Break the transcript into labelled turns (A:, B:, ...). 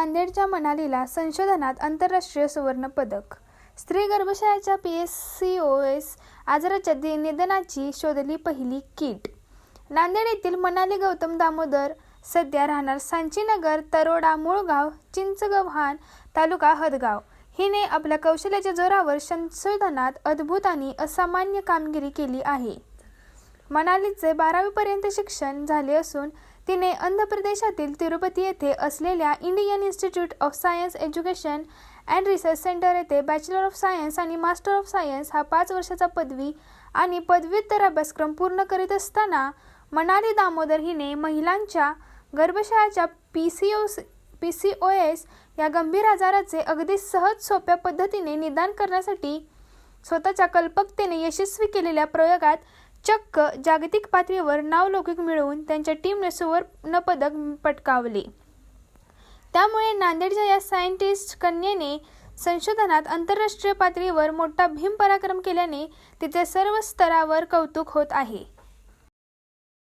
A: नांदेडच्या मनालीला संशोधनात आंतरराष्ट्रीय सुवर्ण पदक स्त्री गर्भशयाच्या P S C O S आजाराच्या दि- शोधली पहिली किट. नांदेड येथील मनाली गौतम दामोदर सध्या राहणार सांचीनगर तरोडा मुळगाव चिंचगव्हाण तालुका हदगाव. हिने आपल्या कौशल्याच्या जोरावर संशोधनात अद्भुत आणि असामान्य कामगिरी केली आहे. मनालीचे बारावीपर्यंत शिक्षण झाले असून तिने आंध्र प्रदेशातील तिरुपती येथे असलेल्या Indian institute of science education and research centre येथे बॅचलर ऑफ सायन्स आणि मास्टर ऑफ सायन्स हा पाच वर्षाचा पदवी आणि पदव्युत्तर अभ्यासक्रम पूर्ण करीत असताना मनाली दामोदर हिने महिलांच्या गर्भशयाच्या P C O P C O S या गंभीर आजाराचे अगदी सहज सोप्या पद्धतीने निदान करण्यासाठी स्वतःच्या कल्पकतेने यशस्वी केलेल्या प्रयोगात चक्क जागतिक पातळीवर नावलौकिक मिळवून त्यांच्या टीमने सुवर्णपदक पटकावले. त्यामुळे नांदेडच्या या सायंटिस्ट कन्येने संशोधनात आंतरराष्ट्रीय पातळीवर मोठा भीम पराक्रम केल्याने तिचे सर्व स्तरावर कौतुक होत आहे.